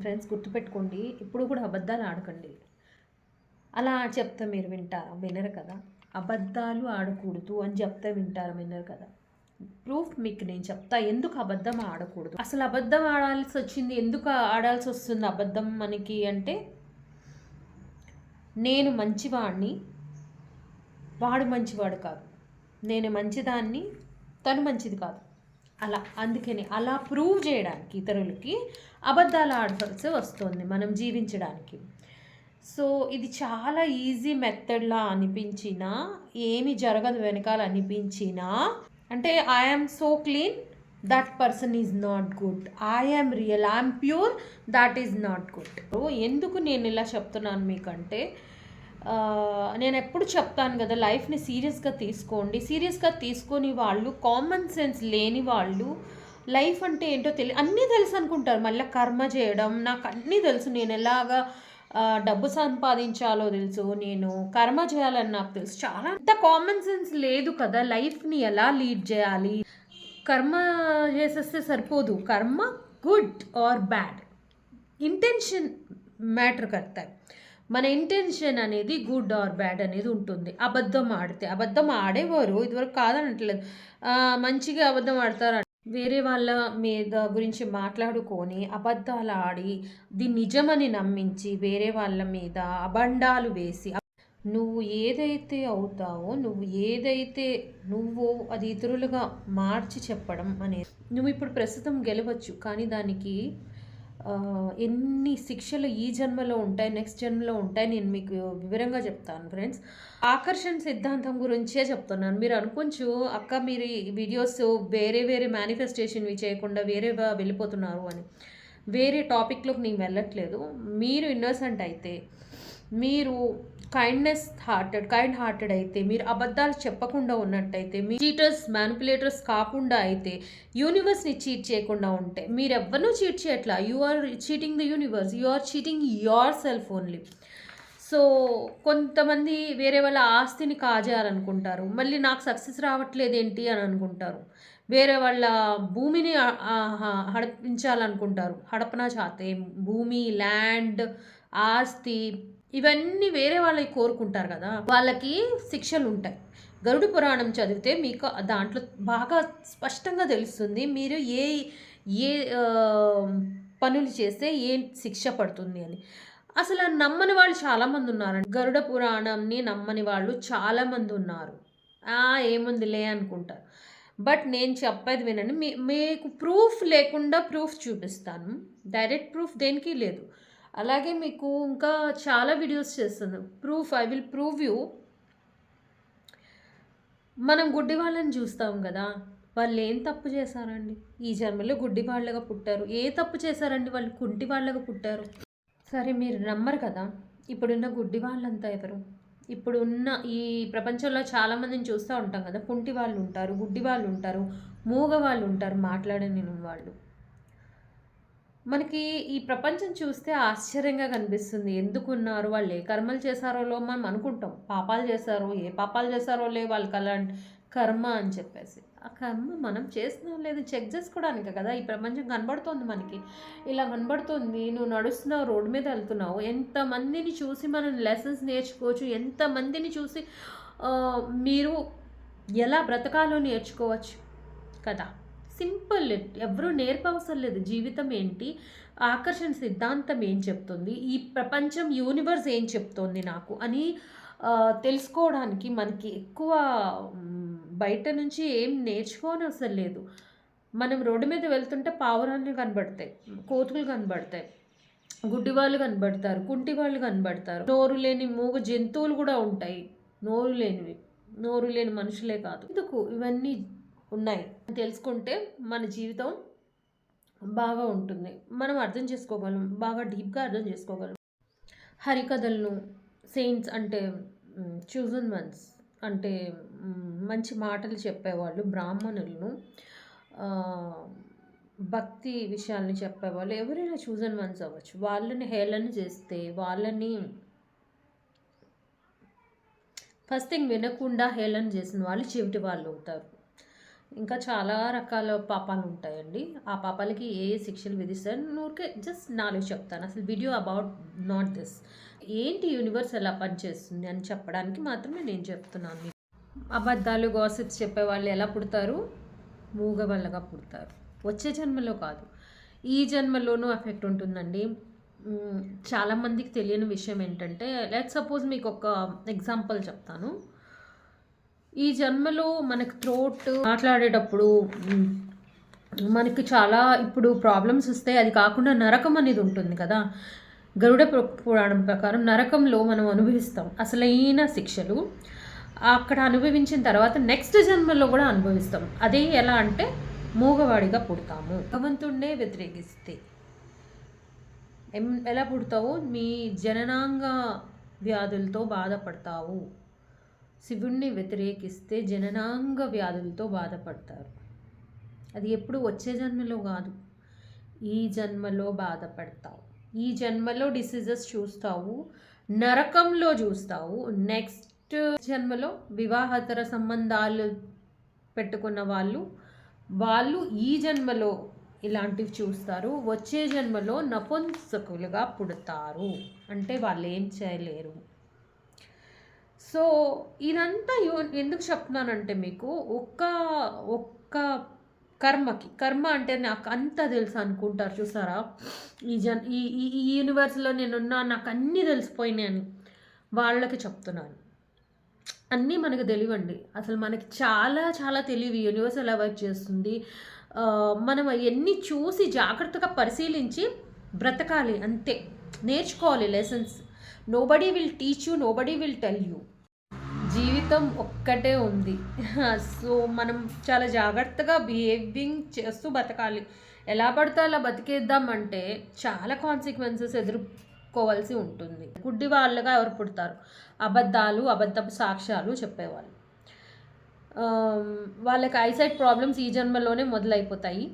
Friends గుర్తుపెట్టుకోండి ఇప్పుడు కూడా అబద్ధాలు ఆడకండి. అలా చెప్తే మీరు వింటారా? వినరు కదా. అబద్ధాలు ఆడకూడదు అని చెప్తే వింటారా? వినరు కదా. ప్రూఫ్ మీకు నేను చెప్తా. ఎందుకు అబద్ధం ఆడకూడదు? అసలు అబద్ధం ఆడాల్సి వచ్చింది ఎందుకు ఆడాల్సి వస్తుంది అబద్ధం మనకి అంటే నేను మంచివాడిని వాడు మంచివాడు కాదు. నేను మంచిదాన్ని తను మంచిది కాదు. అలా అందుకని అలా ప్రూవ్ చేయడానికి ఇతరులకి అబద్ధాలు ఆడాల్సి వస్తుంది మనం జీవించడానికి. సో ఇది చాలా ఈజీ మెథడ్లా అనిపించినా ఏమి జరగదు వెనకాల అనిపించినా అంటే I'm so clean that person is not good I'm real I'm pure that is not good ఎందుకు నేను ఇలా చెప్తున్నాను మీకంటే? నేను ఎప్పుడు చెప్తాను కదా లైఫ్ని సీరియస్గా తీసుకోండి. సీరియస్గా తీసుకొని వాళ్ళు కామన్ సెన్స్ లేని వాళ్ళు లైఫ్ అంటే ఏంటో తెలియ అన్నీ తెలుసు అనుకుంటారు. మళ్ళీ కర్మ చేయడం నాకు అన్నీ తెలుసు. నేను ఎలాగా డబ్బు సంపాదించాలో తెలుసు. నేను కర్మ చేయాలని నాకు తెలుసు. చాలా అంత కామన్ సెన్స్ లేదు కదా లైఫ్ని ఎలా లీడ్ చేయాలి? కర్మ చేసేస్తే సరిపోదు. కర్మ good or bad intention matter కడతాయి మన ఇంటెన్షన్ అనేది గుడ్ ఆర్ బ్యాడ్ అనేది ఉంటుంది. అబద్ధం ఆడితే అబద్ధం ఆడేవారు ఇదివరకు కాదనట్లేదు. మంచిగా అబద్ధం ఆడతారు వేరే వాళ్ళ మీద గురించి మాట్లాడుకొని అబద్ధాలు ఆడి ఇది నిజమని నమ్మించి వేరే వాళ్ళ మీద అబండాలు వేసి నువ్వు ఏదైతే అవుతావో నువ్వు ఏదైతే నువ్వు అది ఇతరులుగా మార్చి చెప్పడం అనేది నువ్వు ఇప్పుడు ప్రస్తుతం గెలవచ్చు కానీ దానికి ఎన్ని శిక్షలు ఈ జన్మలో ఉంటాయి నెక్స్ట్ జన్మలో ఉంటాయి నేను మీకు వివరంగా చెప్తాను ఫ్రెండ్స్ ఆకర్షణ సిద్ధాంతం గురించే చెప్తున్నాను. మీరు అనుకోవచ్చు అక్క మీరు వీడియోస్ వేరే వేరే మేనిఫెస్టేషన్వి చేయకుండా వేరే వెళ్ళిపోతున్నారు అని. వేరే టాపిక్లోకి నేను వెళ్ళట్లేదు. మీరు ఇన్నోసెంట్ అయితే మీరు కైండ్నెస్ హార్టెడ్ కైండ్ హార్టెడ్ అయితే మీరు అబద్ధాలు చెప్పకుండా ఉన్నట్టయితే మీ చీటర్స్ మ్యానిపులేటర్స్ కాకుండా అయితే యూనివర్స్ని చీట్ చేయకుండా ఉంటే మీరు ఎవరినూ చీట్ చేయట్లా? You are cheating the universe you are cheating yourself only so కొంతమంది వేరే వాళ్ళ ఆస్తిని కాజారనుకుంటారు మళ్ళీ నాకు సక్సెస్ రావట్లేదు ఏంటి అని అనుకుంటారు. వేరే వాళ్ళ భూమిని హడపించాలనుకుంటారు. హడపన చాతే భూమి ల్యాండ్ ఆస్తి ఇవన్నీ వేరే వాళ్ళకి కోరుకుంటారు కదా వాళ్ళకి శిక్షలు ఉంటాయి గరుడు పురాణం చదివితే మీకు దాంట్లో బాగా స్పష్టంగా తెలుస్తుంది మీరు ఏ ఏ పనులు చేస్తే ఏ శిక్ష పడుతుంది అని. అసలు నమ్మని వాళ్ళు చాలామంది ఉన్నారండి. గరుడ పురాణంని నమ్మని వాళ్ళు చాలామంది ఉన్నారు. ఏముందిలే అనుకుంటారు. బట్ నేను చెప్పేది వినండి మీ మీకు ప్రూఫ్ లేకుండా ప్రూఫ్ చూపిస్తాను. డైరెక్ట్ ప్రూఫ్ దేనికి లేదు. అలాగే మీకు ఇంకా చాలా వీడియోస్ చేస్తాను. Proof I will prove you మనం గుడ్డి వాళ్ళని చూస్తాం కదా వాళ్ళు ఏం తప్పు చేశారండి? ఈ జన్మలో గుడ్డి వాళ్ళగా పుట్టారు. ఏ తప్పు చేశారండి వాళ్ళు? కుంటి వాళ్ళగా పుట్టారు. సరే మీరు నమ్మరు కదా ఇప్పుడున్న గుడ్డి వాళ్ళంతా ఎవరు? ఇప్పుడు ఉన్న ఈ ప్రపంచంలో చాలామందిని చూస్తూ ఉంటాం కదా కుంటి వాళ్ళు ఉంటారు గుడ్డి వాళ్ళు ఉంటారు మూగ వాళ్ళు ఉంటారు మాట్లాడని వాళ్ళు. మనకి ఈ ప్రపంచం చూస్తే ఆశ్చర్యంగా కనిపిస్తుంది. ఎందుకున్నారు? వాళ్ళు ఏ కర్మలు చేశారో లో మనం అనుకుంటాం. పాపాలు చేశారో ఏ పాపాలు చేశారో లే వాళ్ళకి అలాంటి కర్మ అని చెప్పేసి. ఆ కర్మ మనం చేస్తున్నాం లేదు చెక్ చేసుకోవడానికి కదా? ఈ ప్రపంచం కనబడుతోంది మనకి. ఇలా కనబడుతుంది నువ్వు నడుస్తున్నావు రోడ్డు మీద వెళ్తున్నావు. ఎంతమందిని చూసి మనం లెసన్స్ నేర్చుకోవచ్చు? ఎంతమందిని చూసి మీరు ఎలా బ్రతకాలో నేర్చుకోవచ్చు కదా? సింపుల్ ఎవరూ నేర్పవసరం లేదు. జీవితం ఏంటి? ఆకర్షణ సిద్ధాంతం ఏం చెప్తుంది? ఈ ప్రపంచం యూనివర్స్ ఏం చెప్తోంది నాకు? అని తెలుసుకోవడానికి మనకి ఎక్కువ బయట నుంచి ఏం నేర్చుకోని అవసరం లేదు. మనం రోడ్డు మీద వెళ్తుంటే పావురాలు కనబడతాయి కోతులు కనబడతాయి గుడ్డి వాళ్ళు కనబడతారు కుంటి వాళ్ళు కనబడతారు. నోరు లేని మూగ జంతువులు కూడా ఉంటాయి. నోరు లేనివి. నోరు లేని మనుషులే కాదు. ఎందుకు? ఇవన్నీ ఉన్నాయి. తెలుసుకుంటే మన జీవితం బాగా ఉంటుంది. మనం అర్థం చేసుకోగలం బాగా డీప్గా అర్థం చేసుకోగలం. హరికథలను సెయింట్స్ అంటే చూజన్ వన్స్ అంటే మంచి మాటలు చెప్పేవాళ్ళు బ్రాహ్మణులను భక్తి విషయాల్ని చెప్పేవాళ్ళు. ఎవరైనా చూజన్ వన్స్ అవ్వచ్చు. వాళ్ళని హేళన చేస్తే వాళ్ళని ఫస్ట్ థింగ్ వినకుండా హేళన చేసిన వాళ్ళు చెవిటి వాళ్ళు అవుతారు. ఇంకా చాలా రకాల పాపాలు ఉంటాయండి ఆ పాపాలకి ఏ ఏ శిక్షలు విధిస్తారు ఊరికే జస్ట్ నాలుగు చెప్తాను. అసలు వీడియో అబౌట్ నాట్ దిస్. ఏంటి యూనివర్స్ ఎలా పనిచేస్తుంది అని చెప్పడానికి మాత్రమే నేను చెప్తున్నాను మీకు. అబద్ధాలు గాసిప్స్ చెప్పే వాళ్ళు ఎలా పుడతారు? మూగవల్లగా పుడతారు. వచ్చే జన్మలో కాదు. ఈ జన్మలోనూ ఎఫెక్ట్ ఉంటుందండి. చాలామందికి తెలియని విషయం ఏంటంటే లెట్ సపోజ్ మీకు ఒక ఎగ్జాంపుల్ చెప్తాను. ఈ జన్మలో మనకు త్రోట్ మాట్లాడేటప్పుడు మనకి చాలా ఇప్పుడు ప్రాబ్లమ్స్ వస్తాయి. అది కాకుండా నరకం అనేది ఉంటుంది కదా. గరుడ పురాణం ప్రకారం నరకంలో మనం అనుభవిస్తాం. అసలైన శిక్షలు అక్కడ అనుభవించిన తర్వాత నెక్స్ట్ జన్మలో కూడా అనుభవిస్తాం. అదే ఎలా అంటే మూగవాడిగా పుడతాము. భగవంతుడినే వ్యతిరేకిస్తే. ఎం ఎలా పుడతావు? మీ జననాంగ వ్యాధులతో బాధపడతావు. శివుణ్ణి వ్యతిరేకిస్తే జననాంగ వ్యాధులతో బాధపడతారు. అది ఎప్పుడు వచ్చే జన్మలో కాదు. ఈ జన్మలో బాధపడతావు. ఈ జన్మలో డిసీజెస్ చూస్తావు. నరకంలో చూస్తావు. నెక్స్ట్ జన్మలో వివాహతర సంబంధాలు పెట్టుకున్న వాళ్ళు వాళ్ళు ఈ జన్మలో ఇలాంటివి చూస్తారు. వచ్చే జన్మలో నపుంసకులుగా పుడతారు. అంటే వాళ్ళు ఏం చేయలేరు. సో ఇదంతా ఎందుకు చెప్తున్నానంటే మీకు ఒక్క ఒక్క కర్మకి కర్మ అంటే నాకు అంత తెలుసు అనుకుంటారు చూసారా? ఈ జన్ ఈ ఈ యూనివర్స్లో నేనున్నా నాకు అన్నీ తెలిసిపోయినాయని వాళ్ళకి చెప్తున్నాను. అన్నీ మనకు తెలియండి అసలు మనకి చాలా చాలా తెలివి. యూనివర్స్ ఎలా వర్క్ చేస్తుంది? మనం అవన్నీ చూసి జాగ్రత్తగా పరిశీలించి బ్రతకాలి అంతే. నేర్చుకోవాలి lessons. Nobody will teach you nobody will tell you జీవితం ఒక్కటే ఉంది. సో మనం చాలా జాగ్రత్తగా బిహేవింగ్ చేస్తూ బతకాలి. ఎలా పడితే అలా బతికేద్దామంటే చాలా కాన్సిక్వెన్సెస్ ఎదుర్కోవాల్సి ఉంటుంది. గుడ్డి వాళ్ళగా ఎవరు పుడతారు? అబద్ధాలు అబద్ధపు సాక్ష్యాలు చెప్పేవాళ్ళు. వాళ్ళకి ఐసైట్ ప్రాబ్లమ్స్ ఈ జన్మలోనే మొదలైపోతాయి.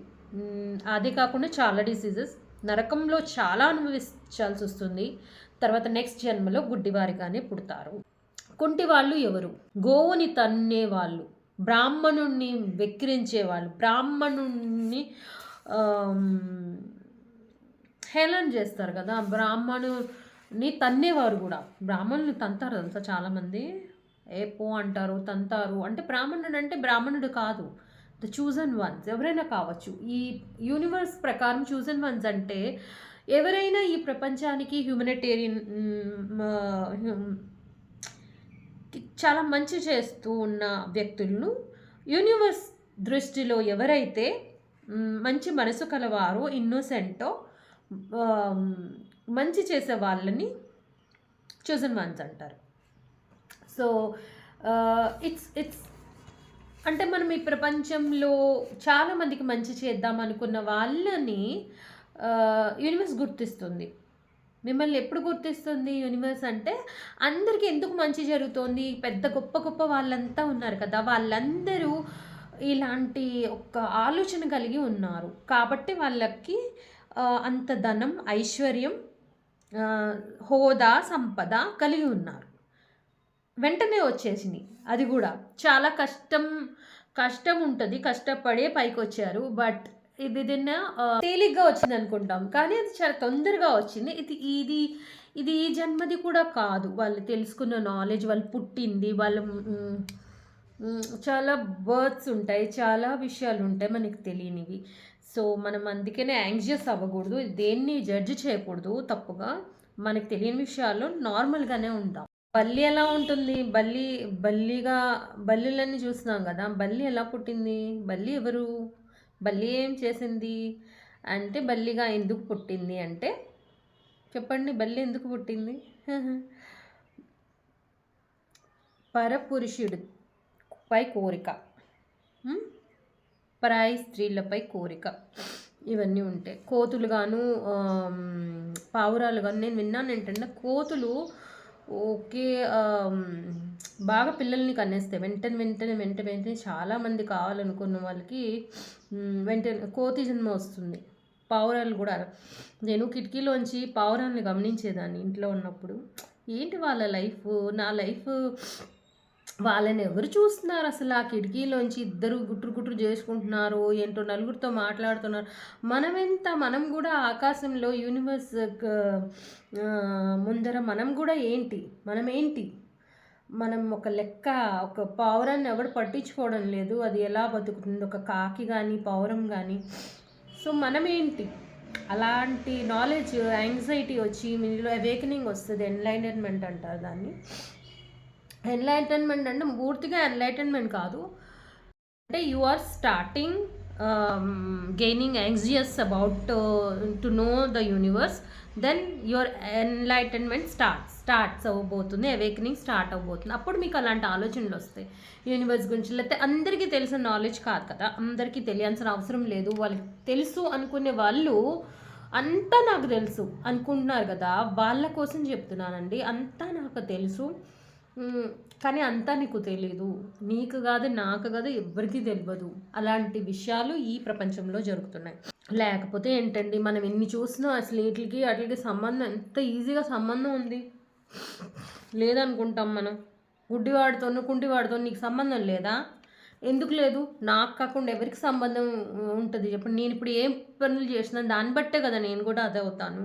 అదే కాకుండా చాలా డిసీజెస్ నరకంలో చాలా అనుభవించాల్సి వస్తుంది. తర్వాత నెక్స్ట్ జన్మలో గుడ్డివారిగానే పుడతారు. కుంటి వాళ్ళు ఎవరు? గోవుని తన్నే వాళ్ళు బ్రాహ్మణుణ్ణి వెక్కిరించే వాళ్ళు బ్రాహ్మణుణ్ణి హేళన చేస్తారు కదా బ్రాహ్మణుని తన్నేవారు కూడా. బ్రాహ్మణుని తంతారు తెలుసా చాలామంది? ఏ పో అంటారు తంతారు. అంటే బ్రాహ్మణుడు అంటే బ్రాహ్మణుడు కాదు. ద చూజన్ వన్స్ ఎవరైనా కావచ్చు. ఈ యూనివర్స్ ప్రకారం చూజన్ వన్స్ అంటే ఎవరైనా ఈ ప్రపంచానికి హ్యూమనిటేరియన్ చాలా మంచి చేస్తూ ఉన్న వ్యక్తులను యూనివర్స్ దృష్టిలో ఎవరైతే మంచి మనసు కలవారో ఇన్నోసెంటో మంచి చేసే వాళ్ళని చూజన్ వన్స్ అంటారు. సో ఇట్స్ ఇట్స్ అంటే మనం ఈ ప్రపంచంలో చాలామందికి మంచి చేద్దాం అనుకున్న వాళ్ళని యూనివర్స్ గుర్తిస్తుంది. మిమ్మల్ని ఎప్పుడు గుర్తిస్తుంది యూనివర్స్ అంటే అందరికీ ఎందుకు మంచి జరుగుతోంది? పెద్ద గొప్ప గొప్ప వాళ్ళంతా ఉన్నారు కదా వాళ్ళందరూ ఇలాంటి ఒక ఆలోచన కలిగి ఉన్నారు. కాబట్టి వాళ్ళకి అంత ధనం ఐశ్వర్యం హోదా సంపద కలిగి ఉన్నారు. వెంటనే వచ్చేసింది అది కూడా చాలా కష్టం కష్టం ఉంటుంది కష్టపడే పైకి వచ్చారు బట్ ఇది విదిన్ తేలిగ్గా వచ్చింది అనుకుంటాం. కానీ అది చాలా తొందరగా వచ్చింది. ఇది ఇది ఇది ఈ జన్మది కూడా కాదు. వాళ్ళు తెలుసుకున్న నాలెడ్జ్ వాళ్ళు పుట్టింది వాళ్ళు చాలా బర్త్స్ ఉంటాయి చాలా విషయాలు ఉంటాయి మనకి తెలియనివి. సో మనం అందుకనే యాంగ్జియస్ అవ్వకూడదు. దేన్ని జడ్జ్ చేయకూడదు తప్పుగా. మనకి తెలియని విషయాల్లో నార్మల్గానే ఉంటాం. బల్లి ఎలా ఉంటుంది? బల్లి బల్లిగా బల్లిలన్నీ చూస్తున్నాం కదా. బల్లి ఎలా పుట్టింది? బల్లి ఎవరు? బల్లి ఏం చేసింది? అంటే బల్లిగా ఎందుకు పుట్టింది అంటే చెప్పండి బల్లి ఎందుకు పుట్టింది? పరపురుషుడు పై కోరిక. పరాయి స్త్రీలపై కోరిక. ఇవన్నీ ఉంటాయి కోతులు గాను పావురాలు గాను నేను విన్నాను ఏంటంటే కోతులు ఓకే బాగా పిల్లల్ని కన్నేస్తాయి. వెంటనే వెంటనే వెంట వెంటనే చాలామంది కావాలనుకున్న వాళ్ళకి వెంటనే కోతి జన్మ వస్తుంది. పావురాలు కూడా. నేను కిటికీలోంచి పావురాన్ని గమనించేదాన్ని ఇంట్లో ఉన్నప్పుడు. ఏంటి వాళ్ళ లైఫ్? నా లైఫ్ వాళ్ళని ఎవరు చూస్తున్నారు అసలు? ఆ కిటికీలోంచి ఇద్దరు గుట్రు గుట్రు చేసుకుంటున్నారు ఏంటో నలుగురితో మాట్లాడుతున్నారు. మనమెంత మనం కూడా ఆకాశంలో యూనివర్స్ ముందర మనం కూడా ఏంటి? మనం ఏంటి? మనం ఒక లెక్క ఒక పావురాన్ని ఎవరు పట్టించుకోవడం లేదు. అది ఎలా బతుకుతుంది? ఒక కాకి కానీ పావురం కానీ సో మనం ఏంటి అలాంటి నాలెడ్జ్ యాంగ్జైటీ వచ్చి మీలో అవేకనింగ్ వస్తుంది ఎన్లైటన్మెంట్ అంటారు దాన్ని. ఎన్లైటన్మెంట్ అంటే పూర్తిగా ఎన్లైటన్మెంట్ కాదు. అంటే you are starting gaining anxious about to know the universe then your enlightenment start starts అవ్వబోతుంది అవేకనింగ్ స్టార్ట్ అవ్వబోతుంది. అప్పుడు మీకు అలాంటి ఆలోచనలు వస్తాయి. యూనివర్స్ గురించి లేకపోతే అందరికీ తెలిసిన నాలెడ్జ్ కాదు కదా. అందరికీ తెలియాల్సిన అవసరం లేదు. వాళ్ళకి తెలుసు అనుకునే వాళ్ళు అంతా నాకు తెలుసు అనుకుంటున్నారు కదా. వాళ్ళ కోసం చెప్తున్నానండి. అంతా నాకు తెలుసు. కానీ అంతా నీకు తెలీదు. నీకు కాదు నాకు కాదు ఎవ్వరికీ తెలియదు అలాంటి విషయాలు ఈ ప్రపంచంలో జరుగుతున్నాయి. లేకపోతే ఏంటండి మనం ఎన్ని చూసినా అసలు వీటికి వాటికి సంబంధం ఎంత ఈజీగా సంబంధం ఉంది. లేదనుకుంటాం మనం. గుడ్డివాడితోనూ కుంటివాడితో నీకు సంబంధం లేదా? ఎందుకు లేదు? నాకు కాకుండా ఎవరికి సంబంధం ఉంటుంది చెప్పండి నేను ఇప్పుడు ఏం పనులు చేసినా దాన్ని బట్టే కదా నేను కూడా అదే అవుతాను.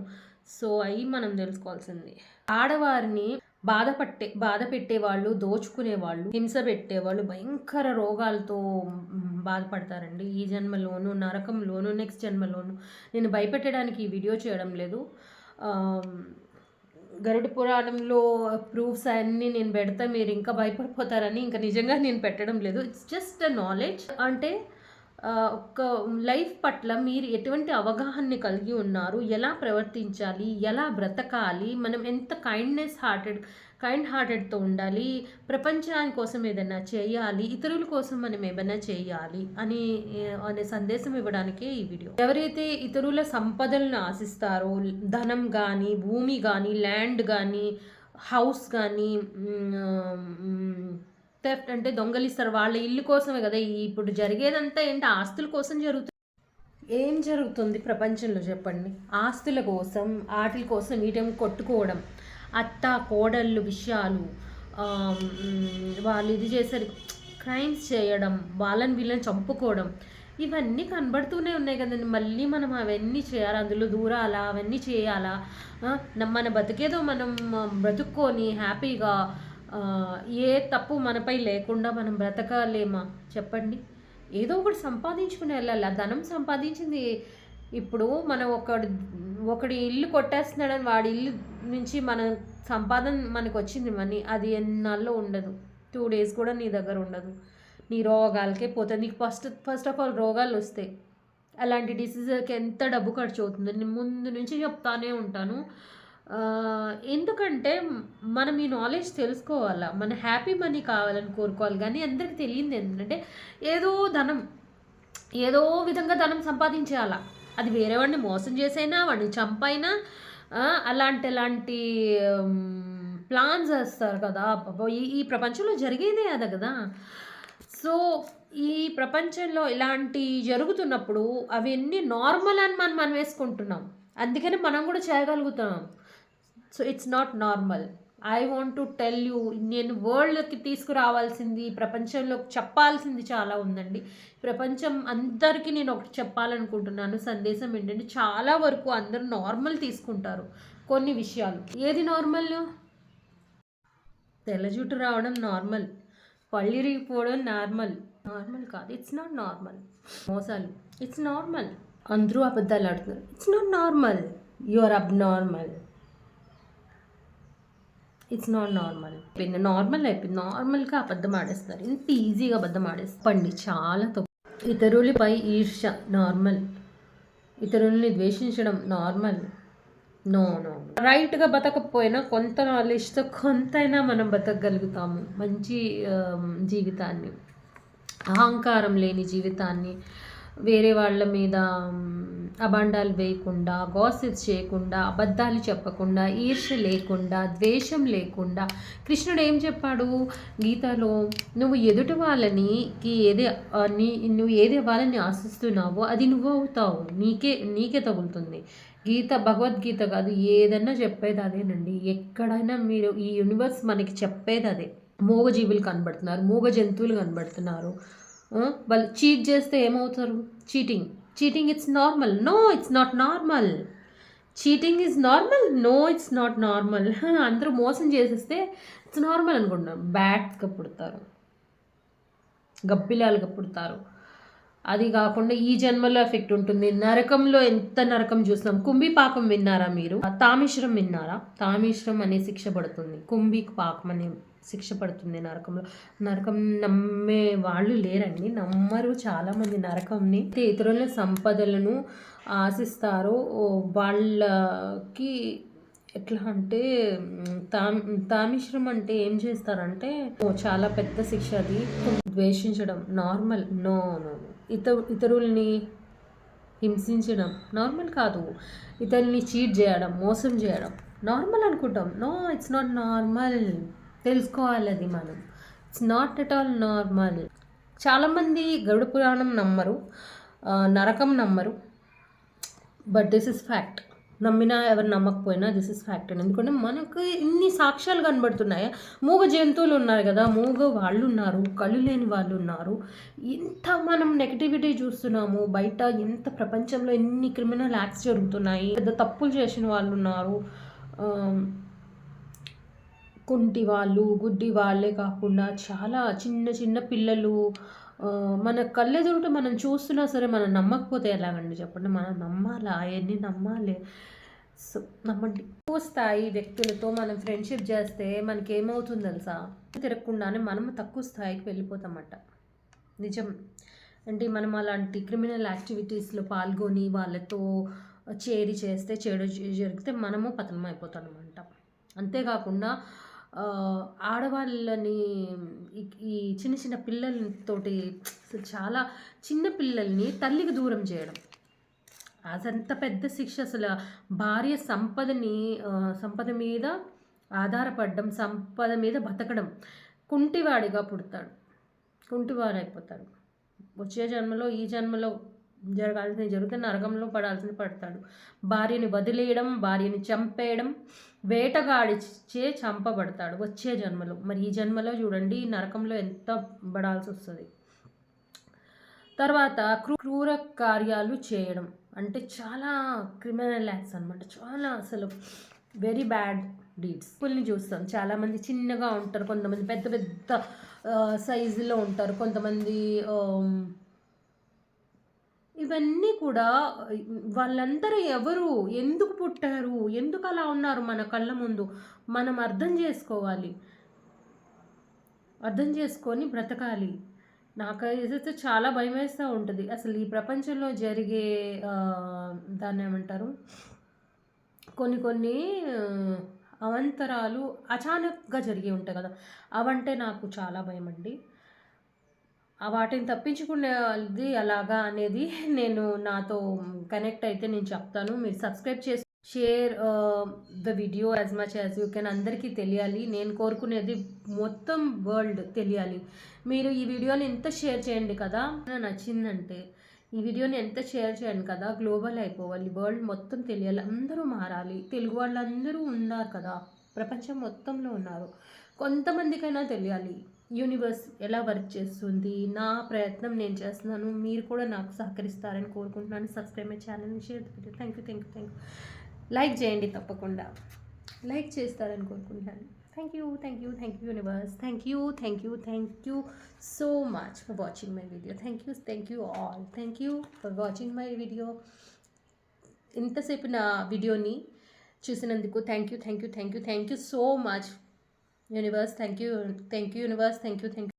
సో అవి మనం తెలుసుకోవాల్సింది. ఆడవారిని బాధపట్టే బాధ పెట్టేవాళ్ళు దోచుకునేవాళ్ళు హింస పెట్టేవాళ్ళు భయంకర రోగాలతో బాధపడతారండి. ఈ జన్మలోను నరకంలోను నెక్స్ట్ జన్మలోను. నేను భయపెట్టడానికి ఈ వీడియో చేయడం లేదు. గరుడ పురాణంలో ప్రూఫ్స్ అన్నీ నేను పెడతా మీరు ఇంకా భయపడిపోతారని ఇంకా నిజంగా నేను పెట్టడం లేదు. ఇట్స్ జస్ట్ అ నాలెడ్జ్ అంటే ఒక లైఫ్ పట్ల మీరు ఎటువంటి అవగాహనని కలిగి ఉన్నారు? ఎలా ప్రవర్తించాలి? ఎలా బ్రతకాలి? మనం ఎంత కైండ్నెస్ హార్టెడ్ కైండ్ హార్టెడ్తో ఉండాలి? ప్రపంచాని కోసం ఏదైనా చేయాలి? ఇతరుల కోసం మనం ఏమైనా చేయాలి? అని అనే సందేశం ఇవ్వడానికే ఈ వీడియో. ఎవరైతే ఇతరుల సంపదలను ఆశిస్తారో ధనం కానీ భూమి కానీ ల్యాండ్ కానీ హౌస్ కానీ థెఫ్ట్ అంటే దొంగలిస్తారు. వాళ్ళ ఇల్లు కోసమే కదా ఇప్పుడు జరిగేదంతా ఏంటి? ఆస్తుల కోసం జరుగుతుంది. ఏం జరుగుతుంది ప్రపంచంలో చెప్పండి? ఆస్తుల కోసం ఆటల కోసం వీటం కొట్టుకోవడం అత్త కోడళ్ళు విషయాలు వాళ్ళు ఇది చేశారు క్రైమ్స్ చేయడం వాళ్ళని వీళ్ళని చంపుకోవడం ఇవన్నీ కనబడుతూనే ఉన్నాయి కదండి. మళ్ళీ మనం అవన్నీ చేయాలి? అందులో దూరాలా? అవన్నీ చేయాలా? మన బతికేదో మనం బ్రతుక్కొని హ్యాపీగా ఏ తప్పు మనపై లేకుండా మనం బ్రతకలేమా? చెప్పండి. ఏదో ఒకటి సంపాదించుకుని వెళ్ళాలి. ఆ ధనం సంపాదించింది ఇప్పుడు మనం ఒకడు ఒకడి ఇల్లు కొట్టేస్తున్నాడని వాడి ఇల్లు నుంచి మన సంపాదన మనకు వచ్చింది మనీ అది ఎన్నాళ్ళు ఉండదు. టూ డేస్ కూడా నీ దగ్గర ఉండదు. నీ రోగాలకే పోతుంది నీకు ఫస్ట్ ఫస్ట్ ఆఫ్ ఆల్ రోగాలు వస్తాయి. అలాంటి డిసీజర్కి ఎంత డబ్బు ఖర్చు అవుతుంది? నేను ముందు నుంచి చెప్తానే ఉంటాను. ఎందుకంటే మనం ఈ నాలెడ్జ్ తెలుసుకోవాలా మన హ్యాపీ మనీ కావాలని కోరుకోవాలి. కానీ అందరికి తెలియంది ఏంటంటే ఏదో ధనం ఏదో విధంగా ధనం సంపాదించేయాలా. అది వేరే వాడిని మోసం చేసైనా వాడిని చంపైనా అలాంటి అలాంటి ప్లాన్స్ వేస్తారు కదా. ఈ ఈ ప్రపంచంలో జరిగేదే అదే కదా. సో ఈ ప్రపంచంలో ఇలాంటి జరుగుతున్నప్పుడు అవన్నీ నార్మల్ అని మనం మనం వేసుకుంటున్నాం. అందుకని మనం కూడా చేయగలుగుతున్నాం. So it's not normal I want to tell you నేను వరల్డ్కి తీసుకురావాల్సింది ప్రపంచంలోకి చెప్పాల్సింది చాలా ఉందండి. ప్రపంచం అందరికీ నేను ఒకటి చెప్పాలనుకుంటున్నాను. సందేశం ఏంటంటే చాలా వరకు అందరూ నార్మల్ తీసుకుంటారు కొన్ని విషయాలు. ఏది నార్మల్ తెల్ల జుట్టు రావడం నార్మల్ పళ్ళిరిగిపోవడం నార్మల్ నార్మల్ కాదు ఇట్స్ నాట్ నార్మల్ మోసాలు. ఇట్స్ నార్మల్ అందరూ అబద్ధాలు ఆడుతున్నారు. It's not normal you are abnormal it's not normal అయిపోయింది నార్మల్ అయిపోయింది నార్మల్గా అబద్ధం ఆడేస్తారు ఇంత ఈజీగా అబద్ధం ఆడేస్తండి పండి చాలా తప్పు ఇతరులపై ఈర్ష్య నార్మల్ ఇతరుల్ని ద్వేషించడం నార్మల్ నో నో రైట్గా బతకపోయినా కొంత నాలెడ్జ్తో కొంతైనా మనం బతకగలుగుతాము మంచి జీవితాన్ని అహంకారం లేని జీవితాన్ని వేరే వాళ్ళ మీద అబాండాలు వేయకుండా గాసిప్స్ చేయకుండా అబద్ధాలు చెప్పకుండా ఈర్ష్య లేకుండా ద్వేషం లేకుండా కృష్ణుడు ఏం చెప్పాడు? గీతలో నువ్వు ఎదుటి వాళ్ళనికి ఏది నీ నువ్వు ఏది వాళ్ళని ఆశిస్తున్నావో అది నువ్వు అవుతావు. నీకే నీకే తగులుతుంది. గీత భగవద్గీత కాదు ఏదన్నా చెప్పేది అదేనండి. ఎక్కడైనా మీరు ఈ యూనివర్స్ మనకి చెప్పేది అదే. మూగజీవులు కనబడుతున్నారు మూగ జంతువులు కనబడుతున్నారు. వాళ్ళు చీట్ చేస్తే ఏమవుతారు? Cheating cheating it's normal no it's not normal cheating is normal no it's not normal అందరూ మోసం చేసేస్తే ఇట్స్ నార్మల్ అనుకుంటున్నారు. బ్యాట్స్గా పుడతారు గబ్బిలాలుగా పుడతారు. అది కాకుండా ఈ జన్మలో ఎఫెక్ట్ ఉంటుంది. నరకంలో ఎంత నరకం చూస్తాం కుంభి పాకం విన్నారా మీరు? తామిశ్రం విన్నారా? తామిశ్రం అనే శిక్ష పడుతుంది. కుంభి పాకం అనే శిక్ష పడుతుంది నరకంలో. నరకం నమ్మే వాళ్ళు లేరండి. నమ్మరు చాలామంది నరకంని. ఇతరుల సంపదలను ఆశిస్తారో వాళ్ళకి ఎట్లా అంటే తా తామ్ తామిశ్రం అంటే ఏం చేస్తారంటే చాలా పెద్ద శిక్ష అది. ద్వేషించడం నార్మల్. నో నో ఇత ఇతరుల్ని హింసించడం నార్మల్ కాదు. ఇతరుల్ని చీట్ చేయడం మోసం చేయడం నార్మల్ అనుకుంటాం. No it's not normal. తెలుసుకోవాలి అది మనం. It's not at all normal చాలామంది గరుడ పురాణం నమ్మరు నరకం నమ్మరు. బట్ దిస్ ఇస్ ఫ్యాక్ట్ నమ్మినా ఎవరు నమ్మకపోయినా దిస్ ఇస్ ఫ్యాక్ట్ అని. ఎందుకంటే మనకు ఇన్ని సాక్ష్యాలు కనబడుతున్నాయి? మూగ జంతువులు ఉన్నారు కదా మూగ వాళ్ళు ఉన్నారు కళ్ళు లేని వాళ్ళు ఉన్నారు. ఎంత మనం నెగటివిటీ చూస్తున్నాము బయట ఎంత ప్రపంచంలో ఎన్ని క్రిమినల్ యాక్ట్స్ జరుగుతున్నాయి పెద్ద తప్పులు చేసిన వాళ్ళు ఉన్నారు. కుంటి వాళ్ళు గుడ్డి వాళ్ళే కాకుండా చాలా చిన్న చిన్న పిల్లలు మన కళ్ళెదురుట మనం చూస్తున్నా సరే మనం నమ్మకపోతే ఎలాగండి చెప్పండి? మనం నమ్మాలా? అవన్నీ నమ్మాలి? సో నమ్మండి. ఎక్కువ స్థాయి వ్యక్తులతో మనం ఫ్రెండ్షిప్ చేస్తే మనకి ఏమవుతుంది తెలుసా? తిరగకుండానే మనం తక్కువ స్థాయికి వెళ్ళిపోతామట. నిజం. అంటే మనం అలాంటి క్రిమినల్ యాక్టివిటీస్లో పాల్గొని వాళ్ళతో చేరి చేస్తే చెడు జరిగితే మనము పతనం అయిపోతాం అనమాట అంతేకాకుండా ఆడవాళ్ళని ఈ- చిన్న చిన్న పిల్లలతోటి చాలా చిన్న పిల్లల్ని తల్లికి దూరం చేయడం. అదంత పెద్ద శిక్ష అసలు. భార్య సంపదని సంపద మీద ఆధారపడడం సంపద మీద బతకడం. కుంటివాడిగా పుడతాడు. కుంటివాడైపోతాడు. వచ్చే జన్మలో ఈ జన్మలో జరగాల్సిన జరిగితే నరకంలో పడాల్సిన పడతాడు. భార్యని వదిలేయడం భార్యని చంపేయడం వేటగాడిచే చంపబడతాడు. వచ్చే జన్మలో. మరి ఈ జన్మలో చూడండి నరకంలో ఎంత పడాల్సి వస్తుంది. తర్వాత క్రూర కార్యాలు చేయడం. అంటే చాలా క్రిమినల్ యాక్ట్స్ అనమాట చాలా అసలు వెరీ బ్యాడ్ డీడ్స్. పుల్ని చూస్తాం. చాలామంది చిన్నగా ఉంటారు. కొంతమంది పెద్ద పెద్ద సైజులో ఉంటారు. కొంతమంది ఇవన్నీ కూడా వాళ్ళందరూ ఎవరు? ఎందుకు పుట్టారు? ఎందుకు అలా ఉన్నారు మన కళ్ళ ముందు? మనం అర్థం చేసుకోవాలి. అర్థం చేసుకొని బ్రతకాలి. నాకు ఏదైతే చాలా భయం వేస్తూ ఉంటుంది. అసలు ఈ ప్రపంచంలో జరిగే దాన్ని ఏమంటారు? కొన్ని కొన్ని అవంతరాలు అచానక్గా జరిగి ఉంటాయి కదా. అవంటే నాకు చాలా భయం అండి ఆ వాటిని తప్పించుకునేది అలాగా అనేది నేను నాతో కనెక్ట్ అయితే నేను చెప్తాను. మీరు సబ్స్క్రైబ్ చేసి share the video as much as you can అందరికీ తెలియాలి. నేను కోరుకునేది మొత్తం వరల్డ్ తెలియాలి. మీరు ఈ వీడియోని ఎంత షేర్ చేయండి కదా? నాకు నచ్చిందంటే ఈ వీడియోని ఎంత షేర్ చేయండి కదా? గ్లోబల్ అయిపోవాలి. వరల్డ్ మొత్తం తెలియాలి. అందరూ మారాలి. తెలుగు వాళ్ళందరూ ఉన్నారు కదా? ప్రపంచం మొత్తంలో ఉన్నారు. కొంతమందికైనా తెలియాలి. యూనివర్స్ ఎలా వర్క్ చేస్తుంది నా ప్రయత్నం నేను చేస్తున్నాను మీరు కూడా నాకు సహకరిస్తారని కోరుకుంటున్నాను సబ్స్క్రైబ్ మై ఛానల్ని share thank you thank you thank you like చేయండి తప్పకుండా లైక్ చేస్తారని కోరుకుంటున్నాను thank you thank you thank you universe thank you thank you thank you so much for watching my video thank you thank you all thank you for watching my video ఇంతసేపు నా వీడియోని చూసినందుకు thank you thank you thank you thank you so much universe. Thank you. Thank you universe. Thank you thank you.